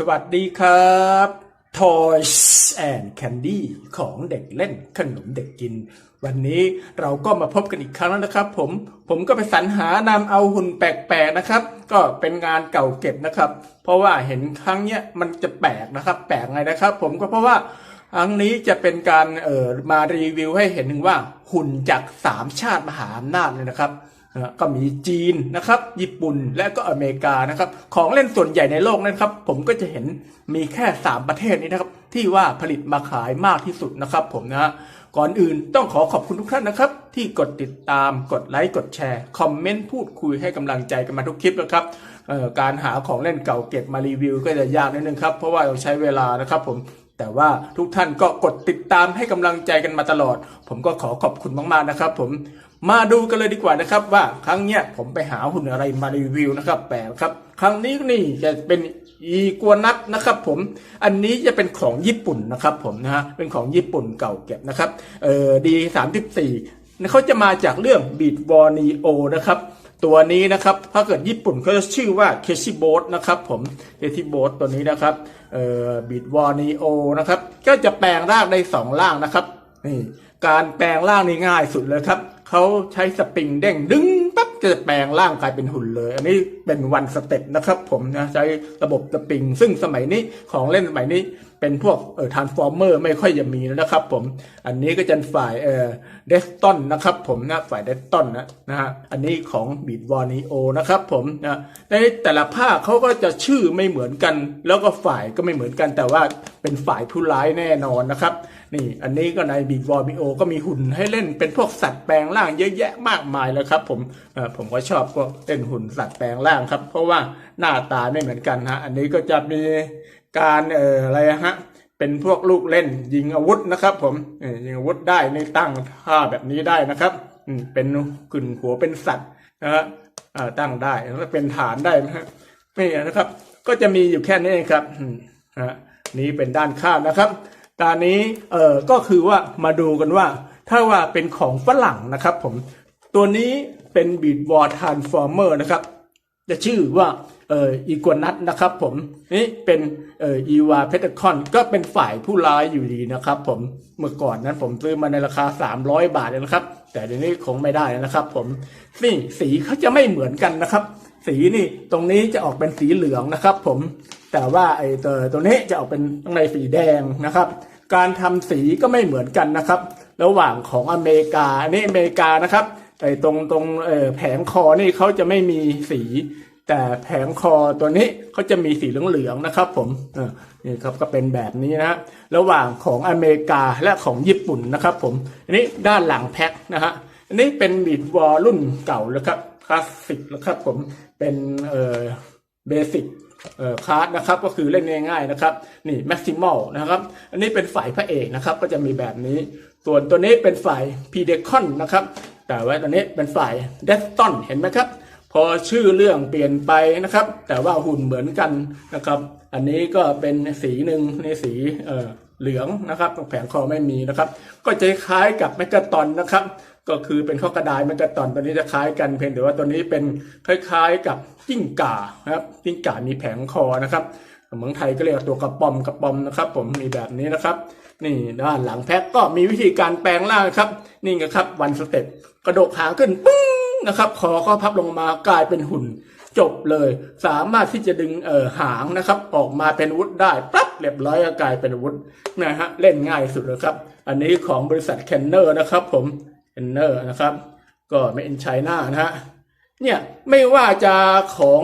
สวัสดีครับ Toys and Candy ของเด็กเล่นขนมเด็กกิน วันนี้เราก็มาพบกันอีกครั้งแล้วนะครับ ผมผมก็ไปสรรหานำเอาหุ่นแปลกๆนะครับ ก็เป็นงานเก่าเก็บนะครับ เพราะว่าเห็นครั้งเนี้ยมันจะแปลกนะครับ แปลกไงนะครับ ผมก็เพราะว่าครั้งนี้จะเป็นการเอ่อมารีวิวให้เห็นถึงว่าหุ่นจากสามชาติมหาอำนาจเลยนะครับ นะก็มีจีนนะครับ ญี่ปุ่นและก็อเมริกานะครับ ของเล่นส่วนใหญ่ในโลกนะครับ ผมก็จะเห็นมีแค่ 3 ประเทศนี้นะครับ ที่ว่าผลิตมาขายมากที่สุดนะครับ ผมนะฮะก่อนอื่นต้องขอขอบคุณทุกท่านนะครับ ที่กดติดตามกดไลค์กดแชร์ คอมเมนต์พูดคุยให้กำลังใจกันมาทุกคลิปนะครับการหาของเล่นเก่าเก็บมารีวิว ก็จะยากนิดนึงครับเพราะว่าเราใช้เวลานะครับ ผมแต่ว่าทุกท่านก็กดติดตามให้กำลังใจกันมาตลอด ผมก็ขอขอบคุณมากๆนะครับ ผมมาดูกันเลยดีกว่านะครับว่าครั้งเนี้ยผมไปหาหุ่นอะไรมารีวิวนะครับแปลครับ ครั้งนี้นี่จะเป็นอีกัวนัทนะครับผมอันนี้จะเป็นของญี่ปุ่นนะครับผมนะฮะเป็นของญี่ปุ่นเก่าเก็บนะครับเออดีสามสิบสี่เขาจะมาจากเรื่องบีดวอนีโอนะครับตัวนี้นะครับถ้าเกิดญี่ปุ่นเขาจะชื่อว่าเคชิโบสนะครับผมเคชิโบสตัวนี้นะครับเอ่อบีดวอนีโอนะครับก็จะแปลงร่างได้สองร่างนะครับนี่การแปลงร่างนี่ง่ายสุดเลยครับ เขาใช้สปริงเด้งดึงปั๊บจะแปลงร่างกลายเป็นหุ่นเลย อันนี้เป็นวันสเต็ปนะครับผมนะใช้ระบบสปริง ซึ่งสมัยนี้ของเล่นสมัยนี้เป็นพวกเอ่อทรานส์ฟอร์เมอร์ไม่ค่อยจะมีแล้วนะครับผมอันนี้ก็จะฝ่ายเอ่อเดสตันนะครับผมนะฝ่ายเดสตันนะนะฮะอันนี้ของบีดวอนีโอนะครับผมนะในแต่ละภาคเขาก็จะชื่อไม่เหมือนกัน แล้วก็ฝ่ายก็ไม่เหมือนกันแต่ว่าเป็นฝ่ายผู้ร้ายแน่นอนนะครับ นี่ อันนี้ก็ในบีดวอนีโอก็มีหุ่นให้เล่นเป็นพวกสัตว์แปลงร่างเยอะแยะมากมายแล้วครับ ผมผมก็ชอบก็เล่นหุ่นสัตว์แปลงร่างครับ เพราะว่าหน้าตาไม่เหมือนกันฮะ อันนี้ก็จะมีการเอ่ออะไรฮะเป็นพวกลูกเล่นยิงอาวุธนะครับ ผมยิงอาวุธได้ในตั้งท่าแบบนี้ได้นะครับเป็นกึ่นหัวเป็นสัตว์นะฮะตั้งได้แล้วก็เป็นฐานได้นะฮะนี่นะครับ ก็จะมีอยู่แค่นี้เองครับฮะนี้เป็นด้านข้างนะครับ ตอนนี้เอ่อก็คือว่ามาดูกันว่า ถ้าว่าเป็นของฝรั่งนะครับผมตัวนี้เป็นบีดวอร์ทานฟอร์เมอร์นะครับ จะชื่อว่าเอ่ออีกัวนัทนะครับผมนี่เป็นเอ่ออีวาเพตคอนก็เป็นฝ่ายผู้ร้ายอยู่ดีนะครับผมเมื่อก่อนนั้นผมซื้อมาในราคา 300 บาทเลยนะครับ แต่เดี๋ยวนี้คงไม่ได้นะครับผมนี่สีเขาจะไม่เหมือนกันนะครับ สีนี่ตรงนี้จะออกเป็นสีเหลืองนะครับ ผมแต่ว่าไอ้ตัวตัวนี้จะออกเป็นข้างในสีแดงนะครับ การทำสีก็ไม่เหมือนกันนะครับ ระหว่างของอเมริกาอันนี้อเมริกานะครับไอ้ตรงตรงเอ่อแผงคอนี่เขาจะไม่มีสี แต่แผงคอตัวนี้เขาจะมีสีเหลืองๆนะครับ ผมนี่ครับก็เป็นแบบนี้นะฮะระหว่างของอเมริกาและของญี่ปุ่นนะครับ ผมอันนี้ด้านหลังแพ็คนะฮะอันนี้เป็นบีดวอลรุ่นเก่าแล้วครับ คลาสสิกแล้วครับผมเป็นเอ่อเบสิกเอ่อคาร์ดนะครับก็คือเล่นง่ายๆนะครับนี่แม็กซิมอลนะครับ อันนี้เป็นฝ่ายพระเอกนะครับ ก็จะมีแบบนี้ ส่วนตัวนี้เป็นฝ่ายพีเดคอนนะครับ แต่ว่าตัวนี้เป็นฝ่ายเดสตันเห็นไหมครับ พอชื่อเรื่องเปลี่ยนไปนะครับ แต่ว่าหุ่นเหมือนกันนะครับ อันนี้ก็เป็นสีหนึ่งในสีเอ่อเหลืองนะครับแผงคอไม่มีนะครับ ก็จะคล้ายกับแมกกาตอนนะครับ ก็คือเป็นข้อกระดายแมกกาตอนตัวนี้จะคล้ายกันเพียงแต่ว่าตัวนี้เป็นคล้ายๆกับจิ้งก่านะครับจิ้งก่ามีแผงคอนะครับเมืองไทยก็เรียกตัวกระป๋อมกระป๋อมนะครับ ผมมีแบบนี้นะครับ นี่ด้านหลังแพ็คก็มีวิธีการแปลงร่างครับ นี่ไงครับวันสเต็ปกระโดดหางขึ้นปึ้งนะครับคอก็พับลงมากลายเป็นหุ่นจบเลย สามารถที่จะดึงเอ่อหางนะครับ ออกมาเป็นวุธได้ปั๊บเรียบร้อยก็กลายเป็นวุธนะฮะเล่นง่ายสุดเลยครับ อันนี้ของบริษัทเคนเนอร์นะครับ ผม เคนเนอร์นะครับ ก็ไม่อินไชน่านะฮะเนี่ยไม่ว่าจะของ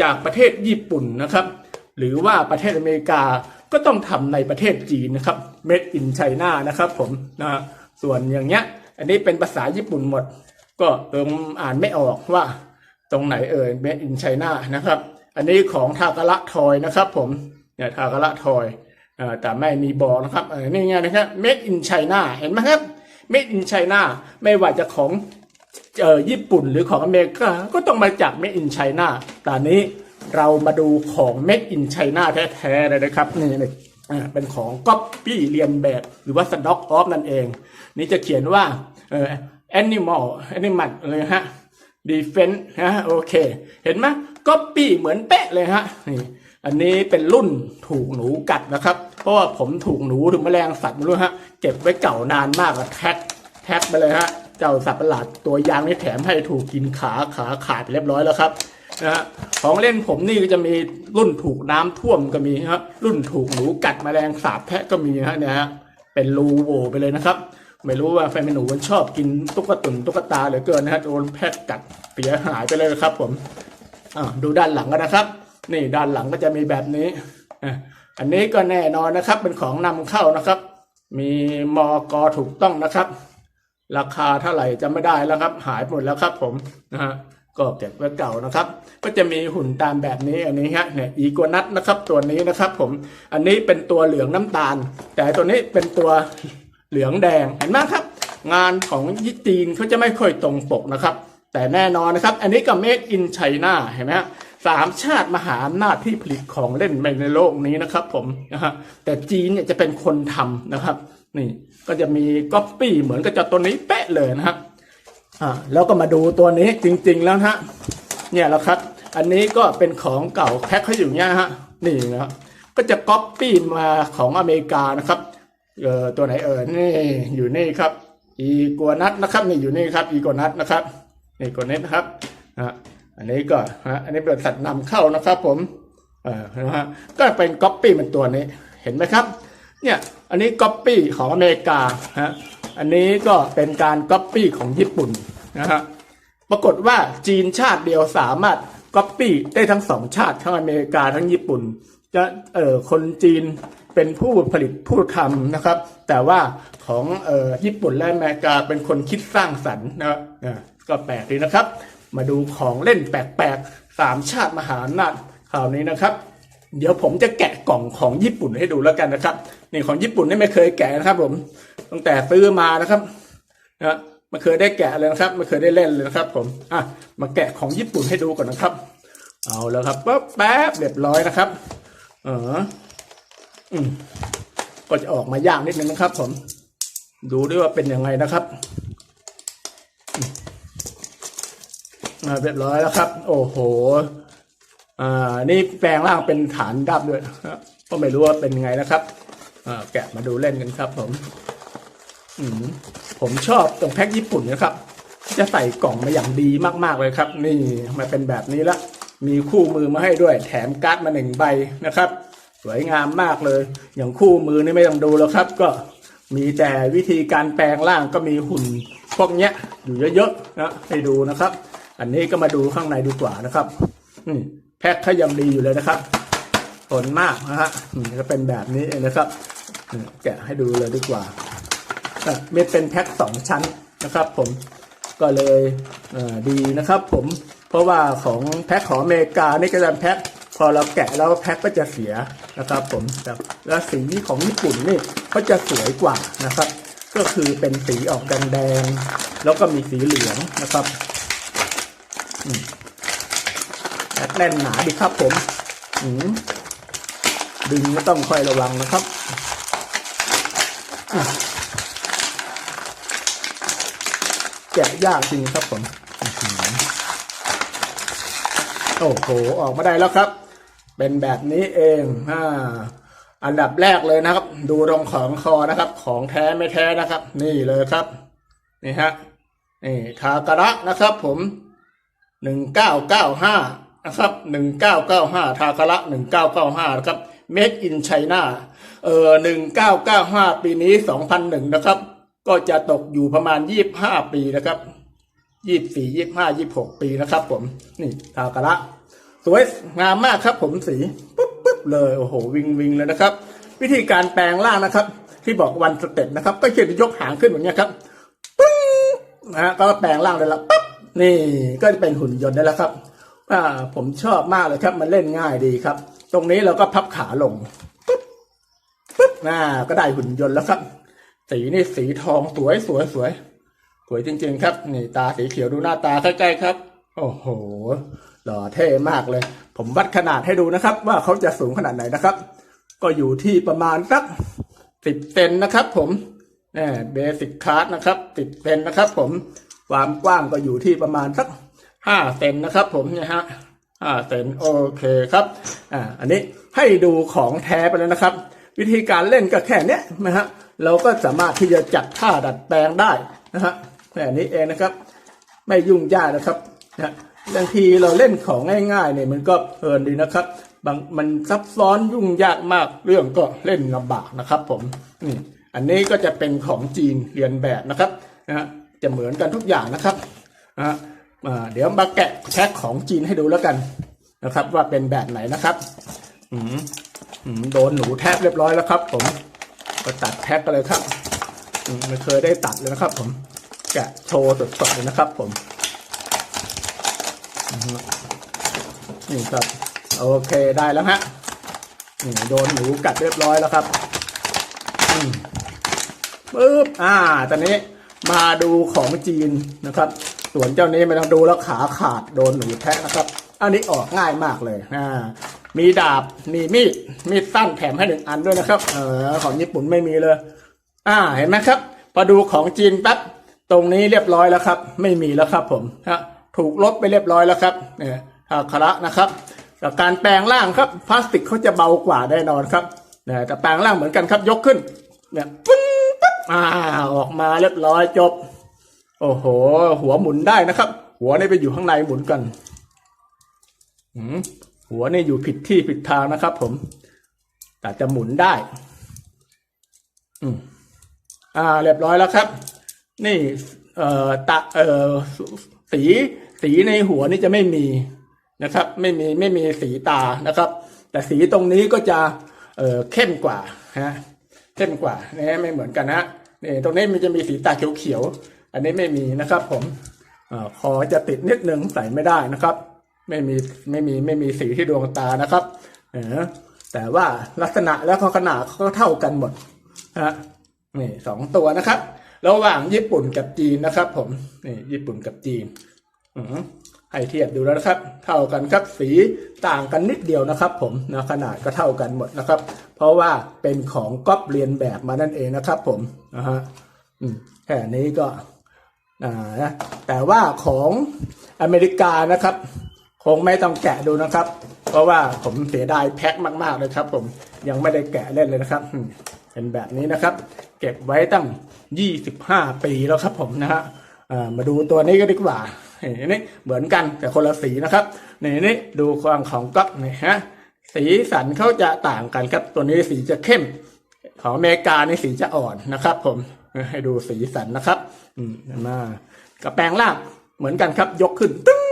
จากประเทศญี่ปุ่นนะครับ หรือว่าประเทศอเมริกาก็ต้องทำในประเทศจีนนะครับ made in China นะครับผมนะส่วนอย่างเงี้ย อันนี้เป็นภาษาญี่ปุ่นหมด ก็เติมอ่านไม่ออกว่า ตรงไหนเอ่ย made in China นะครับ อันนี้ของทาการะทอยนะครับผมเนี่ยทาการะทอยแต่ไม่มีบอกนะครับเออนี่ไงนะครับ made in China เห็นไหมครับ made in China ไม่ว่าจะของเอ่อญี่ปุ่นหรือของอเมริกาก็ต้องมาจาก Made in China ตอนนี้เรามาดูของ Made in China แท้ๆเลยนะครับนี่เลยอ่าเป็นของก๊อปปี้เรียนแบบหรือว่า stock off นั่นเอง นี่จะเขียนว่าเอ่อ animal animal เลยฮะ defense ฮะโอเค เห็นไหมก๊อปปี้เหมือนเป๊ะเลยฮะนี่ อันนี้เป็นรุ่นถูกหนูกัดนะครับ เพราะว่าผมถูกหนูถึงแมลงสัตว์ไม่รู้ฮะ เก็บไว้เก่านานมากอะแท็กแท็กไปเลยฮะ เจ้าสัตว์ประหลาดตัวยางนี่แถมให้ถูกกินขาขาขาดไปเรียบร้อยแล้วครับนะฮะของเล่นผมนี่ก็จะมีรุ่นถูกน้ำท่วมก็มีฮะ รุ่นถูกหนูกัดแมลงสาบแพะก็มีฮะเนี่ยฮะ เป็นรูโวไปเลยนะครับ ไม่รู้ว่าแฟนหนูมันชอบกินตุ๊กตุนตุ๊กตาเหลือเกินนะฮะโดนแพะกัดเสียหายไปเลยครับ ผมอ่าดูด้านหลังกันนะครับ นี่ด้านหลังก็จะมีแบบนี้อันนี้ก็แน่นอนนะครับเป็นของนำเข้านะครับ มีมอกอถูกต้องนะครับ ราคาเท่าไหร่จะไม่ได้แล้วครับ หายหมดแล้วครับ ผมนะฮะก็เก็บไว้เก่านะครับ ก็จะมีหุ่นตามแบบนี้อันนี้ฮะเนี่ยอีกัวนัทนะครับตัวนี้นะครับ ผมอันนี้เป็นตัวเหลืองน้ำตาล แต่ตัวนี้เป็นตัวเหลืองแดงเห็นไหมครับ งานของญี่จีนเขาจะไม่ค่อยตรงปกนะครับ แต่แน่นอนนะครับ อันนี้ก็ made in China เห็นไหมฮะ สามชาติมหาอำนาจที่ผลิตของเล่นในโลกนี้นะครับ ผมนะฮะแต่จีนเนี่ยจะเป็นคนทำนะครับ นี่ก็จะมีก๊อปปี้เหมือนกับจ้าตัวนี้เป๊ะเลยนะครับอ่าแล้วก็มาดูตัวนี้จริง ๆ แล้วฮะเนี่ยแหละครับ อันนี้ก็เป็นของเก่าแพ็คเขาอยู่เนี่ยฮะนี่นะครับก็จะก๊อปปี้มาของอเมริกานะครับเออตัวไหนเออนี่อยู่นี่ครับ อีกัวนัทนะครับนี่อยู่นี่ครับอีกัวนัทนะครับนี่กัวเน็ตนะครับนะ อันนี้ก็ฮะอันนี้เป็นสัตว์นำเข้านะครับผมเออนะฮะก็เป็นก๊อปปี้เป็นตัวนี้เห็นไหมครับเนี่ยอันนี้ก๊อปปี้ของอเมริกาฮะอันนี้ก็เป็นการก๊อปปี้ของญี่ปุ่นนะฮะปรากฏว่าจีนชาติเดียวสามารถก๊อปปี้ได้ทั้งสองชาติทั้งอเมริกาทั้งญี่ปุ่น จะเอ่อคนจีนเป็นผู้ผลิตผู้ทำนะครับ แต่ว่าของเอ่อญี่ปุ่นและอเมริกาเป็นคนคิดสร้างสรรค์นะครับอ่าก็แปลกดีนะครับ มาดูของเล่นแปลกๆสามชาติมหาอำนาจคราวนี้นะครับ เดี๋ยวผมจะแกะกล่องของญี่ปุ่นให้ดูแล้วกันนะครับนี่ของญี่ปุ่นนี่ไม่เคยแกะนะครับ ผมตั้งแต่ซื้อมานะครับนะไม่เคยได้แกะเลยนะครับไม่เคยได้เล่นเลยนะครับ ผมอะมาแกะของญี่ปุ่นให้ดูก่อนนะครับ เอาแล้วครับปั๊บแป๊บเรียบร้อยนะครับ เอออืมก็จะออกมายากนิดนึงนะครับ ผม ดูด้วยว่าเป็นยังไงนะครับ อ่าเรียบร้อยแล้วครับ โอ้โห อ่า นี่แปลงร่างเป็นฐานดับด้วยนะครับก็ไม่รู้ว่าเป็นยังไงนะครับ อ่า แกะมาดูเล่นกันครับ ผม อืมผมชอบตรงแพ็คญี่ปุ่นนะครับ จะใส่กล่องมาอย่างดีมาก ๆเลยครับ นี่มาเป็นแบบนี้ละ มีคู่มือมาให้ด้วย แถมการ์ดมาหนึ่งใบนะครับ สวยงามมากเลย อย่างคู่มือนี่ไม่ต้องดูแล้วครับ ก็มีแต่วิธีการแปลงร่างก็มีหุ่นพวกเนี้ยอยู่เยอะๆนะให้ดูนะครับ อันนี้ก็มาดูข้างในดีกว่านะครับอืแพ็คเขายังดีอยู่เลยนะครับทนมากนะฮะอืมก็เป็นแบบนี้นะครับแกะให้ดูเลยดีกว่าอะมีเป็นแพ็คสองชั้นนะครับ ผมก็เลยเอ่อดีนะครับ ผมเพราะว่าของแพ็คของอเมริกานี่ก็จะแพ็คพอเราแกะแล้วแพ็คก็จะเสียนะครับ ผมแล้วสีของญี่ปุ่นนี่เขาจะสวยกว่านะครับ ก็คือเป็นสีออกแดงๆแล้วก็มีสีเหลืองนะครับ แน่นหนาดีครับผมดึงก็ต้องค่อยระวังนะครับแกะยากจริงครับผมโอ้โห ออกมาได้แล้วครับ เป็นแบบนี้เองอ่าอันดับแรกเลยนะครับ ดูตรงของคอนะครับ ของแท้ไม่แท้นะครับ นี่เลยครับ นี่ฮะนี่ทากระนะครับผม หนึ่งเก้าเก้าห้านะครับหนึ่งเก้าเก้าห้าทาคาระหนึ่งเก้าเก้าห้านะครับ made in China เอ่อหนึ่งเก้าเก้าห้าปีนี้สองพันหนึ่งนะครับ ก็จะตกอยู่ประมาณยี่บห้าปีนะครับยี่สี่ยี่ห้ายี่หกปีนะครับ ผม นี่ทาคาระสวยงามมากครับ ผมสีปุ๊บปุ๊บเลยโอ้โหวิงวิงเลยนะครับ วิธีการแปลงร่างนะครับ ที่บอกวันสเต็ปนะครับ ก็คือยกหางขึ้นแบบนี้ครับปึ้งนะฮะก็แปลงร่างได้แล้วปั๊บ นี่ก็จะเป็นหุ่นยนต์ได้แล้วครับอ่าผมชอบมากเลยครับ มันเล่นง่ายดีครับ ตรงนี้เราก็พับขาลงปุ๊บปุ๊บน่าก็ได้หุ่นยนต์แล้วครับสีนี่สีทองสวยสวยสวยสวยจริง ๆ ครับ นี่ตาสีเขียวดูหน้าตาใกล้ๆครับ โอ้โห หล่อเท่มากเลย ผมวัดขนาดให้ดูนะครับ ว่าเขาจะสูงขนาดไหนนะครับ ก็อยู่ที่ประมาณสักสิบเซนนะครับ ผมเบสิกคลาสนะครับสิบเซนนะครับ ผม ความกว้างก็อยู่ที่ประมาณสักห้าเซนนะครับ ผมเนี่ยฮะห้าเซนโอเคครับอ่าอันนี้ให้ดูของแท้ไปแล้วนะครับ วิธีการเล่นก็แค่นี้นะฮะเราก็สามารถที่จะจัดท่าดัดแปลงได้นะฮะแค่นี้เองนะครับ ไม่ยุ่งยากนะครับนะบางทีเราเล่นของง่ายๆเนี่ยมันก็เพลินดีนะครับบางมันซับซ้อนยุ่งยากมากเรื่องก็เล่นลำบากนะครับ ผมนี่อันนี้ก็จะเป็นของจีนเรียนแบบนะครับนะฮะ จะเหมือนกันทุกอย่างนะครับนะเดี๋ยวมาแกะแพ็คของจีนให้ดูแล้วกันนะครับ ว่าเป็นแบบไหนนะครับ อืมอืมโดนหนูแทบเรียบร้อยแล้วครับ ผมก็ตัดแพ็คกันเลยครับมไม่เคยได้ตัดเลยนะครับ ผมแกะโชว์สดๆเลยนะครับ ผมนี่ครับโอเคได้แล้วฮะนี่โดนหนูกัดเรียบร้อยแล้วครับปึ๊บอ่าตอนนี้ มาดูของจีนนะครับ ส่วนเจ้านี้ไม่ต้องดูแล้วขาขาดโดนหนูแทะนะครับ อันนี้ออกง่ายมากเลยอ่ามีดาบมีมีดมีดสั้นแถมให้หนึ่งอันด้วยนะครับ เออของญี่ปุ่นไม่มีเลย อ่าเห็นไหมครับ พอดูของจีนปั๊บตรงนี้เรียบร้อยแล้วครับ ไม่มีแล้วครับ ผมฮะถูกลบไปเรียบร้อยแล้วครับเนี่ยอาคาระนะครับแต่การแปลงร่างครับพลาสติกเขาจะเบากว่าแน่นอนครับเนี่ยแต่แปลงร่างเหมือนกันครับยกขึ้นเนี่ยปุ๊ อ่าออกมาเรียบร้อยจบ โอ้โห หัวหมุนได้นะครับ หัวนี่ไปอยู่ข้างในหมุนกันหืมหัวนี่อยู่ผิดที่ผิดทางนะครับ ผม แต่จะหมุนได้ อืมอ่า เรียบร้อยแล้วครับ นี่ เอ่อตะเอ่อสีสีในหัวนี่จะไม่มีนะครับ ไม่มีไม่มีสีตานะครับ แต่สีตรงนี้ก็จะ เอ่อเข้มกว่าฮะ เข้มกว่านะไม่เหมือนกันนะนี่ตรงนี้มันจะมีสีตาเขียวๆอันนี้ไม่มีนะครับ ผมอคอจะติดนิดนึงใส่ไม่ได้นะครับ ไม่มีไม่มีไม่มีสีที่ดวงตานะครับเออแต่ว่าลักษณะและขนาดก็เท่ากันหมดฮะนี่สองตัวนะครับ ระหว่างญี่ปุ่นกับจีนนะครับ ผมนี่ญี่ปุ่นกับจีน อื ให้เทียบดูแล้วนะครับ เท่ากันครับสีต่างกันนิดเดียวนะครับ ผมนะขนาดก็เท่ากันหมดนะครับ เพราะว่าเป็นของก๊อปเรียนแบบมานั่นเองนะครับ ผมนะฮะแค่นี้ก็นะแต่ว่าของอเมริกานะครับ คงไม่ต้องแกะดูนะครับ เพราะว่าผมเสียดายแพ็คมาก ๆ เลยครับ ผมยังไม่ได้แกะเล่นเลยนะครับเป็นแบบนี้นะครับ เก็บไว้ตั้ง 25 ปีแล้วครับ ผมนะฮะมาดูตัวนี้ก็ดีกว่า นี่เหมือนกันแต่คนละสีนะครับนี่นี่ดูความของก๊อกนี่ฮะสีสันเขาจะต่างกันครับ ตัวนี้สีจะเข้ม ของอเมริกาในสีจะอ่อนนะครับ ผมให้ดูสีสันนะครับ อืมมากับแปลงล่างเหมือนกันครับ ยกขึ้นตึ้ง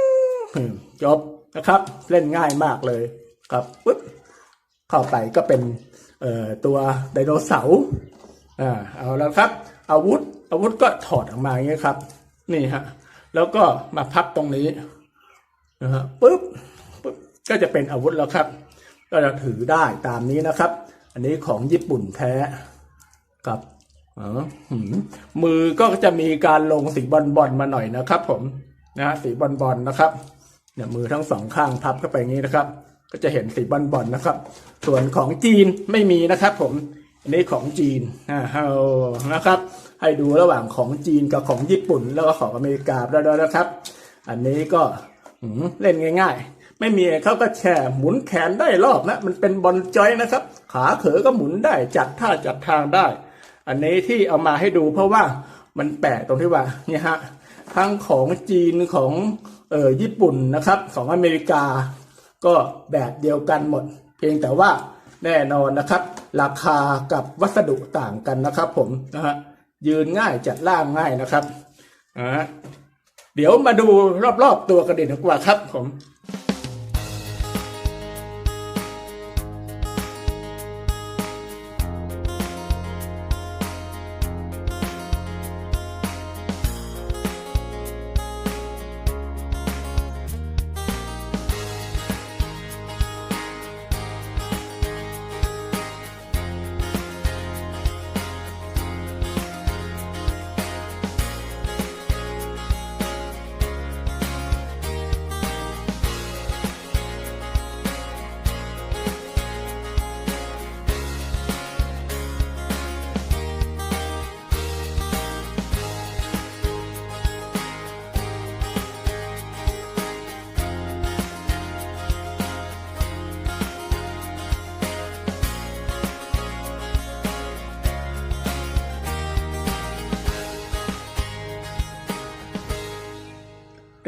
จบนะครับ เล่นง่ายมากเลยครับปึ๊บเข้าไปก็เป็นเอ่อตัวไดโนเสาร์อ่าเอาแล้วครับ อาวุธอาวุธก็ถอดออกมาอย่างนี้ยครับ นี่ฮะ แล้วก็มาพับตรงนี้นะฮะปึ๊บปึ๊บก็จะเป็นอาวุธแล้วครับ ก็จะถือได้ตามนี้นะครับ อันนี้ของญี่ปุ่นแท้กับอ๋อหืมมือก็จะมีการลงสีบอลบอลมาหน่อยนะครับ ผมนะฮะสีบอลบอลนะครับเนี่ยมือทั้งสองข้างพับเข้าไปอย่างนี้นะครับ ก็จะเห็นสีบอลบอลนะครับ ส่วนของจีนไม่มีนะครับ ผม อันนี้ของจีนนะครับ ให้ดูระหว่างของจีนกับของญี่ปุ่น แล้วก็ของอเมริกาแล้วนะครับ อันนี้ก็เล่นง่าย ๆ ไม่มีเขาก็แช่หมุนแขนได้รอบนะ มันเป็นบอลจอยนะครับ ขาเขอก็หมุนได้จัดท่าจัดทางได้ อันนี้ที่เอามาให้ดูเพราะว่ามันแปลกตรงที่ว่าเนี่ยฮะทั้งของจีนของเออญี่ปุ่นนะครับ ของอเมริกา ก็แบบเดียวกันหมด เพียงแต่ว่า แน่นอนนะครับ ราคากับวัสดุต่างกันนะครับผมนะฮะยืนง่ายจัดล่างง่ายนะครับอ่าเดี๋ยวมาดูรอบๆตัวกันดีกว่าครับผม「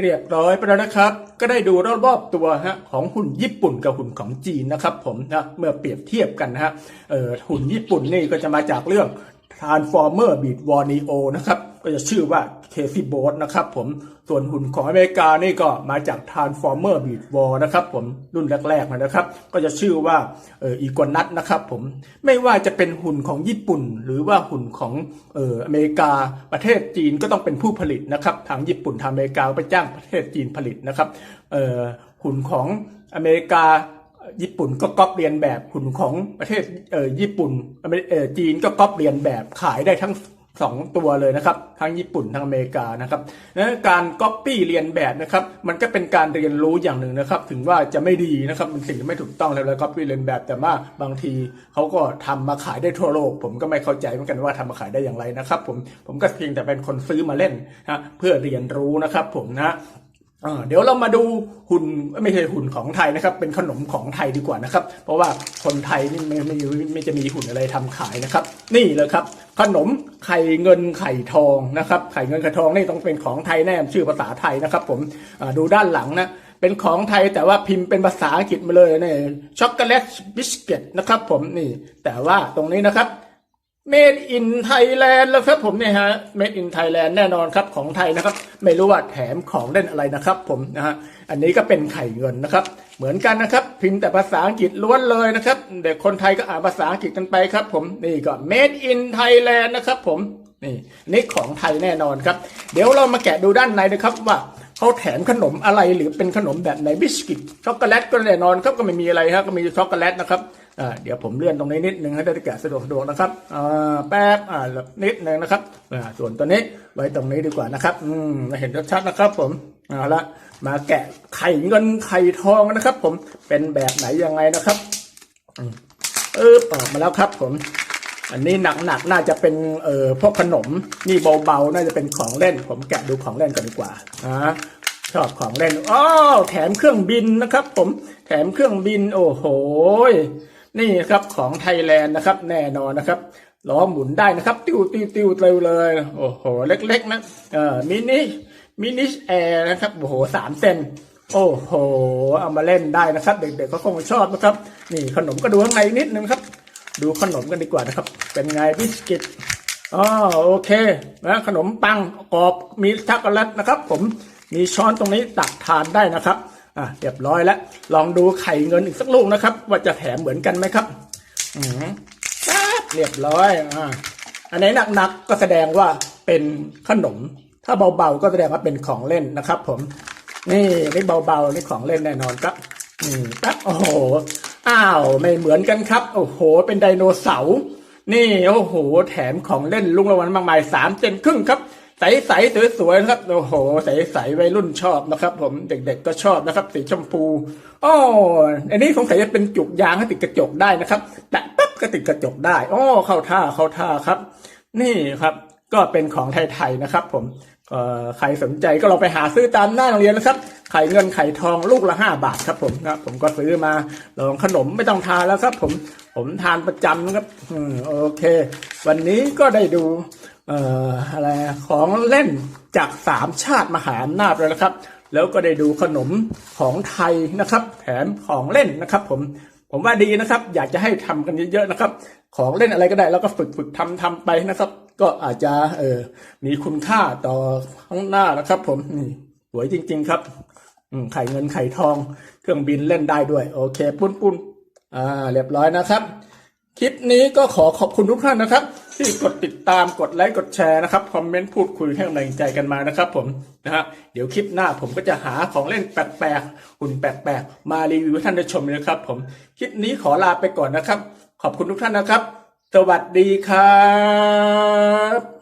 เรียบร้อยไปแล้วนะครับ ก็ได้ดูรอบๆตัวฮะของหุ่นญี่ปุ่นกับหุ่นของจีนนะครับผมนะเมื่อเปรียบเทียบกันนะฮะเออหุ่นญี่ปุ่นนี่ก็จะมาจากเรื่อง Transformer Beat War Neo นะครับ ก็จะชื่อว่า Casey b o a t นะครับผมส่วนหุ่นของอเมริกานี่ก็มาจาก Transformer Beat War นะครับผมรุ่นแรกๆนะครับ ก็จะชื่อว่าเอ่ออีกวนัทนะครับผมไม่ว่าจะเป็นหุ่นของญี่ปุ่น หรือว่าหุ่นของเอ่ออเมริกาประเทศจีนก็ต้องเป็นผู้ผลิตนะครับทางญี่ปุ่นทางอเมริกาไปจ้างประเทศจีนผลิตนะครับเอ่อหุ่นของอเมริกาญี่ปุ่นก็ก๊อปเรียนแบบหุ่นของประเทศเอ่อญี่ปุ่นอเมริเอ่อจีนก็ก๊อปเรียนแบบขายได้ทั้ง สองตัวเลยนะครับ ทั้งญี่ปุ่นทั้งอเมริกานะครับนะการก๊อปปี้เรียนแบบนะครับ มันก็เป็นการเรียนรู้อย่างหนึ่งนะครับ ถึงว่าจะไม่ดีนะครับเป็นสิ่งที่ไม่ถูกต้องแล้วแล้วก๊อปปี้เรียนแบบ แต่ว่าบางทีเขาก็ทำมาขายได้ทั่วโลก ผมก็ไม่เข้าใจเหมือนกันว่าทำมาขายได้อย่างไรนะครับ ผมผมก็เพียงแต่เป็นคนซื้อมาเล่นนะเพื่อเรียนรู้นะครับ ผมนะ เดี๋ยวเรามาดูหุ่นไม่ใช่หุ่นของไทยนะครับ เป็นขนมของไทยดีกว่านะครับ เพราะว่าคนไทยนี่ไม่ไม่ไม่ไม่จะมีหุ่นอะไรทำขายนะครับ นี่เลยครับ ขนมไข่เงินไข่ทองนะครับ ไข่เงินไข่ทองนี่ต้องเป็นของไทยแน่ชื่อภาษาไทยนะครับ ผมดูด้านหลังนะเป็นของไทยแต่ว่าพิมพ์เป็นภาษาอังกฤษมาเลยเนี่ยช็อกโกแลตบิสกิตนะครับ ผมนี่แต่ว่าตรงนี้นะครับ Made in Thailand แล้วครับผมเนี่ยฮะ Made in Thailand แน่นอนครับของไทยนะครับ ไม่รู้ว่าแถมของเล่นอะไรนะครับผมนะฮะอันนี้ก็เป็นไข่เงินนะครับ เหมือนกันนะครับ พิมพ์แต่ภาษาอังกฤษล้วนเลยนะครับ เด็กคนไทยก็อ่านภาษาอังกฤษกันไปครับ ผมนี่ก็ Made in Thailand นะครับผมนี่นี่ของไทยแน่นอนครับ เดี๋ยวเรามาแกะดูด้านในนะครับว่าเขาแถมขนมอะไรหรือเป็นขนมแบบไหนบิสกิตช็อกโกแลตก็แน่นอนครับก็ไม่มีอะไรครับก็มีช็อกโกแลตนะครับ เดี๋ยวผมเลื่อนตรงนี้นิดนึงให้ได้แกะสะดวกสะดวกนะครับแป๊บนิดนึงนะครับส่วนตัวนี้ไว้ตรงนี้ดีกว่านะครับอืมเห็นชัดๆนะครับผมเอาละมาแกะไข่เงินไข่ทองนะครับ ผมเป็นแบบไหนยังไงนะครับอเออออกมาแล้วครับ ผม อันนี้หนักๆน่าจะเป็นเอ่อพวกขนมนี่เบาๆน่าจะเป็นของเล่น ผมแกะดูของเล่นกันดีกว่าอ่าชอบของเล่นอ้าวแถมเครื่องบินนะครับ ผมแถมเครื่องบิน โอ้โห นี่ครับของไทยแลนด์นะครับ แน่นอนนะครับล้อหมุนได้นะครับ ติ้วติ้วติ้วเร็วเลยโอ้โหเล็ก ๆ นะเอ่อมินิมินิแอร์นะครับโอ้โหสามเซนโอ้โห เอามาเล่นได้นะครับ เด็กๆก็คงชอบนะครับ นี่ขนมก็ดูข้างในนิดนึงครับ ดูขนมกันดีกว่านะครับ เป็นไงบิสกิตอ๋อโอเคนะขนมปังกรอบมีช็อกโกแลตนะครับ ผมมีช้อนตรงนี้ตักทานได้นะครับ อะเรียบร้อยแล้ว ลองดูไข่เงินอีกสักลูกนะครับ ว่าจะแถมเหมือนกันไหมครับ อืมป๊บเรียบร้อยอ่าอันไหนหนักๆก็แสดงว่าเป็นขนม ถ้าเบาๆก็แสดงว่าเป็นของเล่นนะครับ ผม นี่นี่เบาๆนี่ของเล่นแน่นอนครับอืมปั๊บโอ้โหอ้าวไม่เหมือนกันครับ โอ้โห เป็นไดโนเสาร์นี่โอ้โห แถมของเล่นลุงละวันมากมายสามเซนครึ่งครับ ใสใสๆสวยๆนะครับโอ้โห ใสใสวัยรุ่นชอบนะครับ ผมเด็กๆก็ชอบนะครับ สีชมพูอ๋ออันนี้สงสัยจะเป็นจุกยางให้ติดกระจกได้นะครับ แตะปั๊บก็ติดกระจกได้อ๋อเข้าท่าเข้าท่าครับ นี่ครับ ก็เป็นของไทยๆนะครับ ผมเอ่อใครสนใจก็ลองไปหาซื้อตามหน้าโรงเรียนนะครับ ไข่เงินไข่ทองลูกละห้าบาทครับผมนะผมก็ซื้อมาลองขนมไม่ต้องทานแล้วครับ ผมผมทานประจำนะครับอืมโอเค วันนี้ก็ได้ดู เอ่ออะไรของเล่นจากสามชาติมหาอำนาจเลยนะครับ แล้วก็ได้ดูขนมของไทยนะครับ แถมของเล่นนะครับ ผมผมว่าดีนะครับ อยากจะให้ทำกันเยอะๆนะครับ ของเล่นอะไรก็ได้ แล้วก็ฝึกฝึกทำทำไปนะครับ ก็อาจจะเออมีคุณค่าต่อข้างหน้านะครับ ผมนี่สวยจริง ๆ ครับไข่เงินไข่ทอง เครื่องบินเล่นได้ด้วย โอเค ปุ้นปุ้นอ่า เรียบร้อยนะครับ คลิปนี้ก็ขอขอบคุณทุกท่านนะครับ ที่กดติดตามกดไลค์กดแชร์นะครับคอมเมนต์พูดคุยให้กำลังใจกันมานะครับ ผมนะฮะเดี๋ยวคลิปหน้าผมก็จะหาของเล่นแปลกๆหุ่นแปลกๆมารีวิวให้ท่านได้ชมนะครับ ผมคลิปนี้ขอลาไปก่อนนะครับ ขอบคุณทุกท่านนะครับ สวัสดีครับ